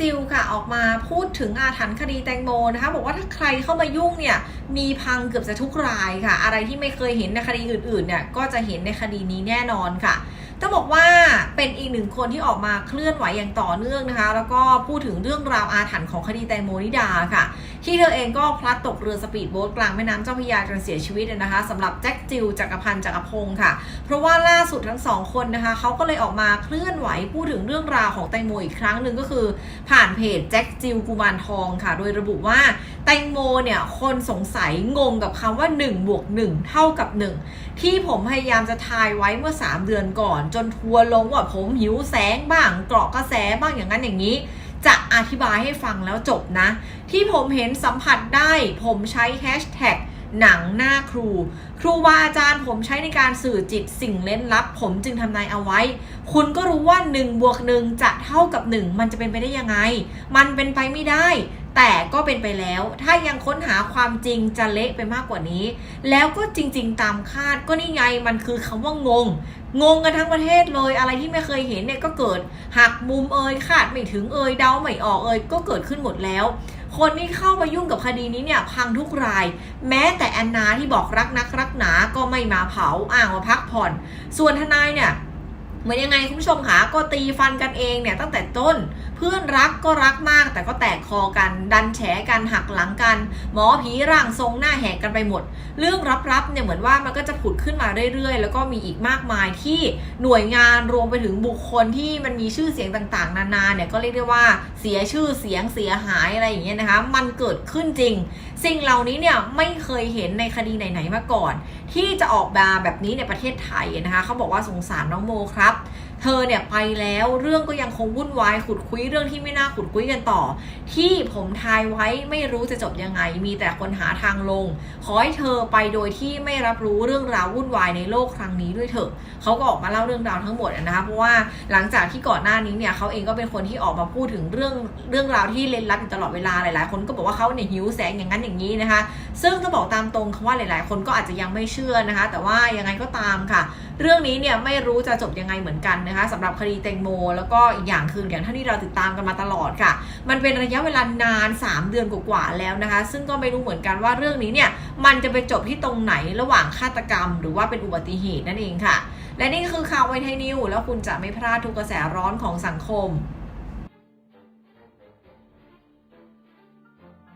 จิลค่ะออกมาพูดถึงอาถรรพ์คดีแตงโมนะคะ บอกว่าถ้าใครเข้ามายุ่งเนี่ยมีพังเกือบจะทุกรายค่ะ อะไรที่ไม่เคยเห็นในคดีอื่นๆเนี่ยก็จะเห็นในคดีนี้แน่นอนค่ะต้องบอกว่า เป็นอีกหนึ่งคนที่ออกมาเคลื่อนไหวอย่างต่อเนื่องนะคะ แล้วก็พูดถึงเรื่องราวอาถรรพ์ของคดีแตงโมนิดาค่ะ ที่เธอเองก็พลัดตกเรือสปีดโบ๊ทกลางแม่น้ำเจ้าพระยาจนเสียชีวิตนะคะสำหรับแจ็คจิลจักรพันธ์จักรพงศ์ค่ะ เพราะว่าล่าสุดทั้งสองคนนะคะเขาก็เลยออกมาเคลื่อนไหวพูดถึงเรื่องราวของแตงโมอีกครั้งหนึ่งก็คือ ผ่านเพจแจ็คจิลกุมารทองค่ะ โดยระบุว่าแตงโมเนี่ยคนสงสัยงงกับคำว่า1บวก1เท่ากับ 1 ที่ผมพยายามจะทายไว้เมื่อ 3 เดือนก่อน จนทัวร์ลงว่าผมหิวแสงบ้างเกราะกระแสบ้างอย่างนั้นอย่างนี้ จะอธิบายให้ฟังแล้วจบนะ ที่ผมเห็นสัมผัสได้ผมใช้แฮชแท็ก หนังหน้าครู ครูบาอาจารย์ผมใช้ในการสื่อจิตสิ่งเล่นลับ ผมจึงทำนายเอาไว้ คุณก็รู้ว่า1บวก1จะเท่ากับ 1 มันจะเป็นไปได้ยังไง มันเป็นไปไม่ได้ แต่ก็เป็นไปแล้ว ถ้ายังค้นหาความจริงจะเละไปมากกว่านี้ แล้วก็จริง ๆ ตามคาดก็นี่ไงมันคือคำว่างงงงกันทั้งประเทศเลยอะไรที่ไม่เคยเห็นเนี่ยก็เกิดหักมุมเอยคาดไม่ถึงเอยเดาไม่ออกเอยก็เกิดขึ้นหมดแล้ว คนที่เข้ามายุ่งกับคดีนี้เนี่ยพังทุกราย แม้แต่แอนนาที่บอกรักนักรักหนาก็ไม่มาเผาอ้างว่าพักผ่อน ส่วนทนายเนี่ยเหมือนยังไงคุณผู้ชมคะก็ตีฟันกันเองเนี่ยตั้งแต่ต้น พื่อนรักก็รักมาก แต่ก็แตกคอกัน ดันแฉกันหักหลังกัน หมอผีร่างทรงหน้าแหกกันไปหมด เรื่องรับๆเนี่ยเหมือนว่ามันก็จะผุดขึ้นมาเรื่อยๆ แล้วก็มีอีกมากมายที่หน่วยงานรวมไปถึงบุคคลที่มันมีชื่อเสียงต่างๆ นานาเนี่ยก็เรียกได้ว่าเสียชื่อเสียงเสียหายอะไรอย่างเงี้ยนะคะ มันเกิดขึ้นจริง สิ่งเหล่านี้เนี่ยไม่เคยเห็นในคดีไหนๆมาก่อน ที่จะออกมาแบบนี้ในประเทศไทยนะคะเขาบอกว่าสงสารน้องโมครับ เธอเนี่ยไปแล้วเรื่องก็ยังคงวุ่นวายขุดคุยเรื่องที่ไม่น่าขุดคุยกันต่อ ที่ผมทายไว้ไม่รู้จะจบยังไง มีแต่คนหาทางลง ขอให้เธอไปโดยที่ไม่รับรู้เรื่องราววุ่นวายในโลกครั้งนี้ด้วยเถอะเขาก็ออกมาเล่าเรื่องราวทั้งหมดนะคะเพราะว่าหลังจากที่ก่อนหน้านี้เนี่ยเขาเองก็เป็นคนที่ออกมาพูดถึงเรื่องเรื่องราวที่เล่นลับอยู่ตลอดเวลาหลายๆ คนก็บอกว่าเขาเนี่ยหิวแสงอย่างนั้นอย่างนี้นะคะ ซึ่งก็บอกตามตรงค่ะว่าหลาย ๆ คนก็อาจจะยังไม่เชื่อนะคะ แต่ว่ายังไงก็ตามค่ะ เรื่องนี้เนี่ยไม่รู้จะจบยังไงเหมือนกันนะคะสำหรับคดีแตงโม แล้วก็อีกอย่างคืออย่างที่เราติดตามกันมาตลอดค่ะ มันเป็นระยะเวลานาน 3 เดือนกว่าๆแล้วนะคะ ซึ่งก็ไม่รู้เหมือนกันว่าเรื่องนี้เนี่ยมันจะไปจบที่ตรงไหนระหว่างฆาตกรรม หรือว่าเป็นอุบัติเหตุนั่นเองค่ะ และนี่ก็คือข่าวไวทยนิวแล้วคุณจะไม่พลาดทุกกระแสร้อนของสังคม